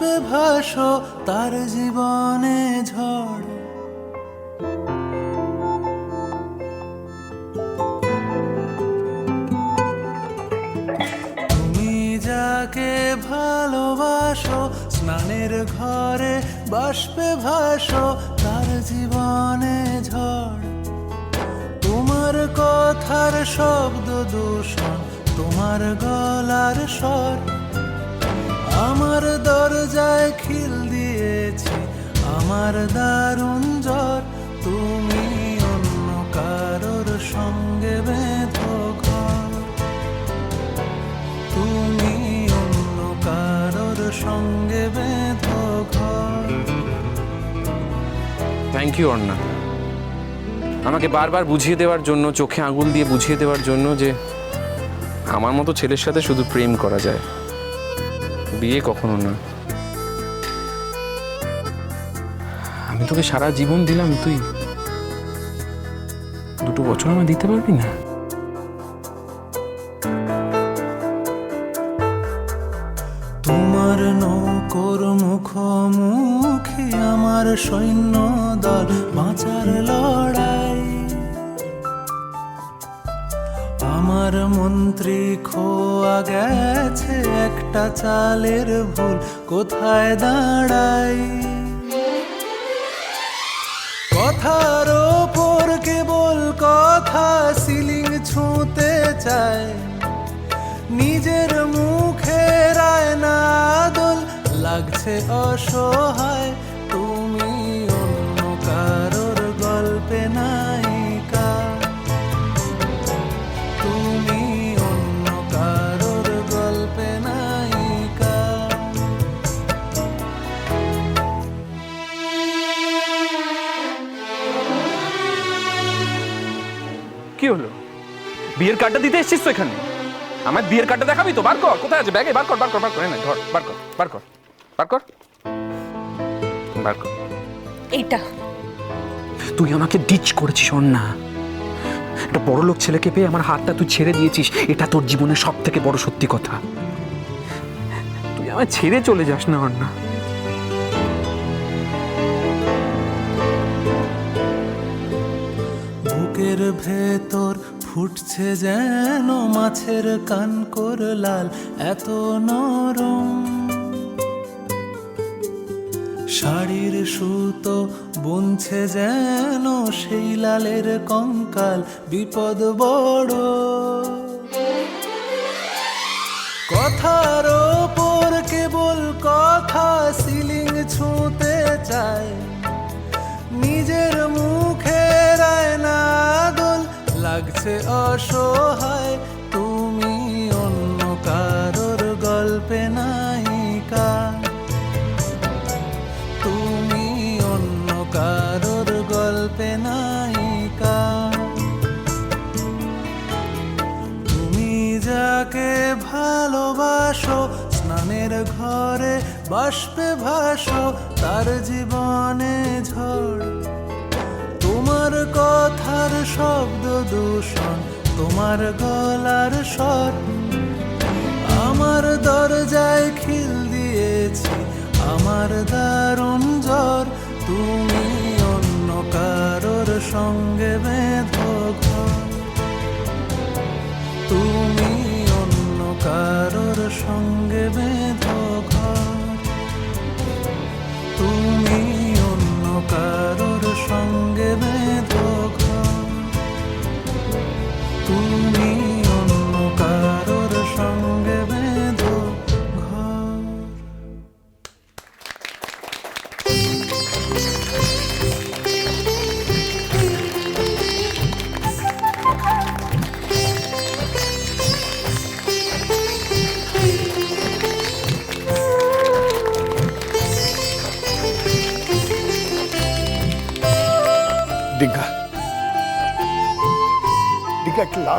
বাষ্পে ভাসো, তার জীবনে ঝড়। তুমি যাকে ভালোবাসো, স্নানের ঘরে বাষ্পে ভাসো, তার জীবনে ঝড়। তোমার কথার শব্দ দূষণ, তোমার গলার স্বর আমার দরজায় খিল দিয়েছে, আমার দারুণ জ্বর। তুমি অন্য কারোর সঙ্গে বেঁধো তুমি অন্য কারোর সঙ্গে বেঁধো থ্যাংক ইউ অর্ণা। আমাকে বারবার বুঝিয়ে দেওয়ার জন্য, চোখে আঙুল দিয়ে বুঝিয়ে দেওয়ার জন্য যে আমার মতো ছেলের সাথে শুধু প্রেম করা যায়। বিয়ে কখনো না আমি তোকে সারা জীবন দিলাম, তুই দুটো বছর আমার দিতে পারবি না? তোমার নৌকর মুখোমুখি আমার সৈন্য দল বাঁচার লড়াই। আমার মন্ত্রী খোয়া গেছে একটা চালের ভুল। কোথায় দাঁড়াই? কথার ওপর কেবল কথা, সিলিং ছুঁতে চায় নিজের মুখে রায়না দোল লাগছে অসহায়। বিয়ের কার্ডটা দিতে এসেছিস তো এখানে? আমার বিয়ের কার্ডটা দেখাবি তো? বার কর। কোথায় আছে? ব্যাগে বার কর বার কর বার কর। নে, ধর বার কর বার কর বার কর। বার কর। এইটা। তুই আমাকে ডিচ করেছিস না একটা বড় লোক ছেলেকে পেয়ে আমার হাতটা তুই ছেড়ে দিয়েছিস এটা তোর জীবনের সব থেকে বড় সত্যি কথা। তুই আমার ছেড়ে চলে যাস না অন্না। বুকের ভেতর ফুটছে যেন মাছের কান কর লাল, এত নরম। শাড়ির সুতো বুনছে যেন সেই লালের কঙ্কাল, বিপদ বড়। কথার ওপর কেবল কথা, সিলিং ছুঁতে চায়। লাগছে অসহায়, তুমি অন্য কারোর গল্পে নায়িকা। তুমি অন্য কারোর গল্পে নায়িকা। তুমি যাকে ভালোবাসো, স্নানের ঘরে বাষ্পে ভাসো, তার জীবনে ঝড়। তোমার কথার শব্দ দূষণ, তোমার গলার স্বর। আমার দরজায় খিল দিয়েছি, আমার দারুণ জ্বর। তুমি অন্য কারোর সঙ্গে বেঁধো তুমি অন্য কারোর সঙ্গে বেঁধো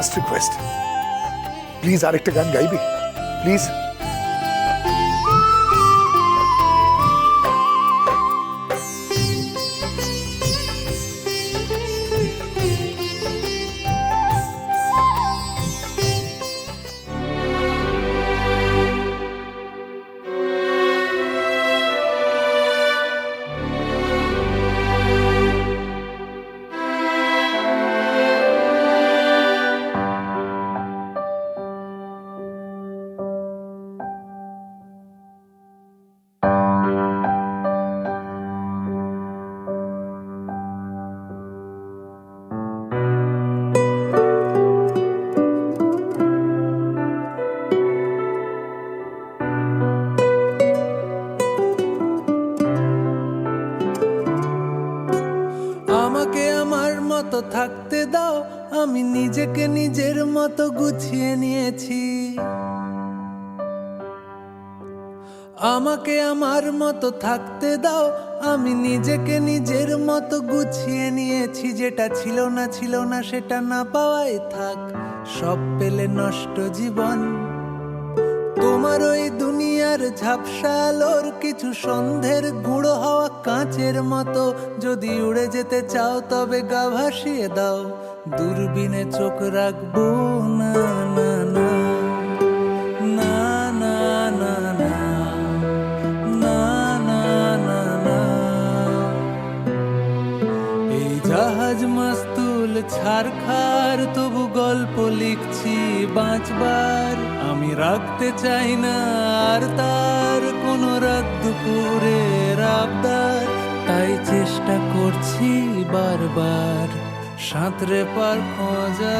লাস্ট রিকোয়েস্ট প্লিজ আরেকটা গান গাইবি প্লিজ আমাকে আমার মতো থাকতে দাও। আমি নিজেকে নিজের মতো গুছিয়ে নিয়েছি। যেটা ছিল না ছিল না, সেটা না পাওয়াই থাক। সব পেলে নষ্ট জীবন। তোমার ওই দুনিয়ার ঝাপসা আলোর কিছু সন্ধ্যের গুঁড়ো হওয়া কাঁচের মতো। যদি উড়ে যেতে চাও, তবে গা ভাসিয়ে দাও। দূরবীনে চোখ রাখব না। লিখছি বাঁচবার আমি রাখতে চাই না আর তার কোনো রাত দুপুরে রাবদার তাই চেষ্টা করছি বারবার। সাঁতরে পার খোঁজা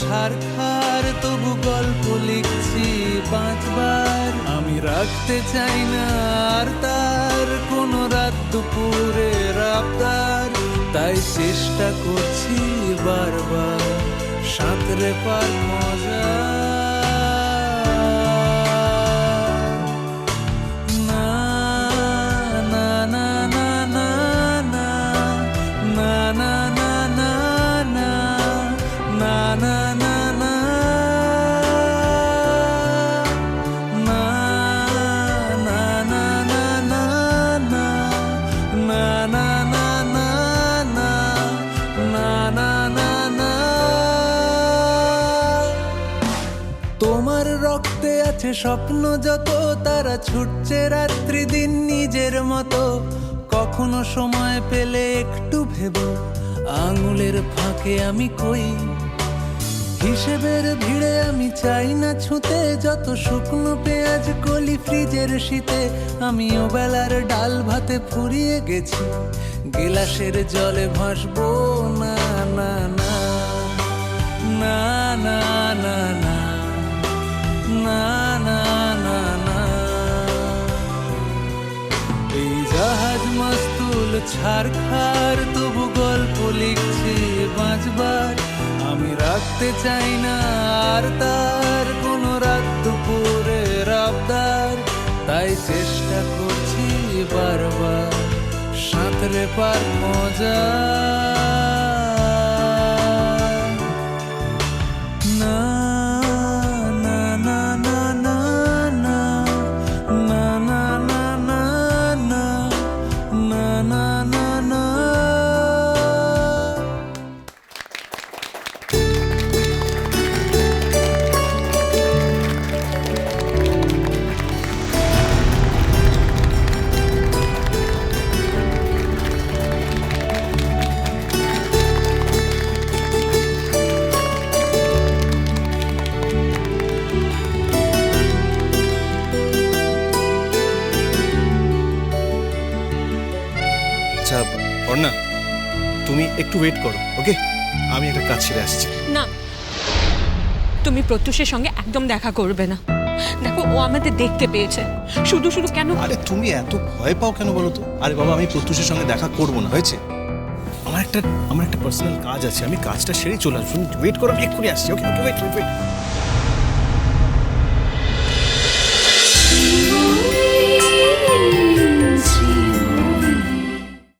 ছাড়খার তবু গল্প লিখছি পাঁচবার। আমি রাখতে চাই না আর তার, কোনো রাত দুপুরে রাবদার তাই চেষ্টা করছি বারবার, সাঁতরে পার মজা তোমার রক্তে আছে স্বপ্ন যত, তারা ছুটছে রাত্রি দিন নিজের মতো। কখনো সময় পেলে একটু ভেব, আঙুলের ফাঁকে আমি কই। হিসেবের ভিড়ে আমি চাই না ছুঁতে, যত শুকনো পেঁয়াজ কলি ফ্রিজের শীতে, আমি বেলার ডাল ভাতে ফুরিয়ে গেছি। গেলাসের জলে ভাসবো না না না না না না। না না না না। এই জাহাজ মাস্তুল ছাড়খার তবু গল্প লিখছি বাঁচবার আমি রাখতে চাই না আর তার, কোনো রাত দুপুরে রাবদার তাই চেষ্টা করছি বারবার, সাঁতরে পার মজা। একটু ওয়েট করো ওকে আমি একটা কাজ ছেড়ে আসছি। না তুমি প্রত্যুষের সঙ্গে একদম দেখা করবে না। দেখো ও আমাদের দেখতে পেয়েছে। শুধু শুধু কেন? আরে তুমি এত ভয় পাও কেন বলো তো? আরে বাবা আমি প্রত্যুষের সঙ্গে দেখা করব না হয়েছে? আমার একটা আমার একটা পার্সোনাল কাজ আছে আমি কাজটা সেরে চলে আসব। ওয়েট করো আমি এক্ষুনি আসছি ওকে ওকে ওয়েট ওয়েট